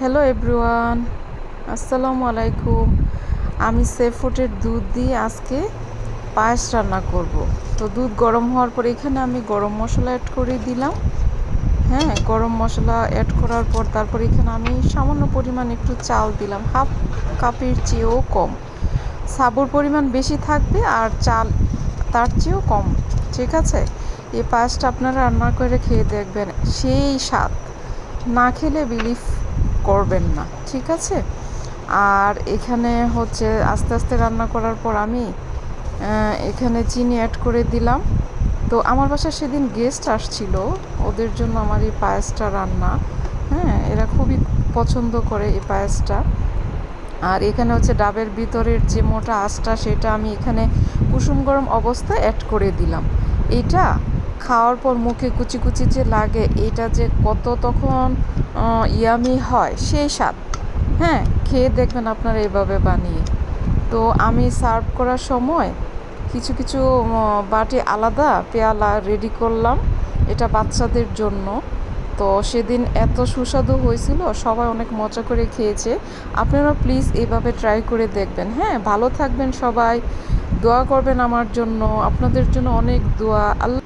Hello everyone আসসালামু আলাইকুম আমি সেফুটের দুধ দিয়ে আজকে পায়েস রান্না করব। তো দুধ গরম হওয়ার পর এখানে আমি গরম মশলা অ্যাড করে দিলাম। হ্যাঁ গরম মশলা অ্যাড করার পর তারপর এখানে আমি সামান্য পরিমাণ একটু চাল দিলাম। হাফ কাপের চেয়েও কম। সাবুর পরিমাণ বেশি থাকবে আর চাল তার চেয়েও কম। ঠিক আছে? এই পায়েসটা আপনারা রান্না করে খেয়ে দেখবেন। সেই স্বাদ। না খেলে বিলিভ করবেন না, ঠিক আছে? আর এখানে হচ্ছে আস্তে আস্তে রান্না করার পর আমি এখানে চিনি অ্যাড করে দিলাম। তো আমার বাসায় সেদিন গেস্ট আসছিল, ওদের জন্য আমার এই পায়েসটা রান্না। হ্যাঁ এরা খুবই পছন্দ করে এই পায়েসটা। আর এখানে হচ্ছে ডাবের ভিতরের যে মোটা আঁশটা সেটা আমি এখানে কুসুম গরম অবস্থায় অ্যাড করে দিলাম। এটা খাওয়ার পর মুখে কুচি কুচি যে লাগে, এটা যে কত তখন ইয়ামি হয়, সেই স্বাদ। হ্যাঁ খেয়ে দেখবেন আপনারা এভাবে বানিয়ে। তো আমি সার্ভ করার সময় কিছু কিছু বাটি আলাদা পেয়ালা রেডি করলাম, এটা বাচ্চাদের জন্য। তো সেদিন এত সুস্বাদু হয়েছিল, সবাই অনেক মজা করে খেয়েছে। আপনারা প্লিজ এইভাবে ট্রাই করে দেখবেন। হ্যাঁ ভালো থাকবেন সবাই। দোয়া করবেন আমার জন্য। আপনাদের জন্য অনেক দোয়া। আল্লাহ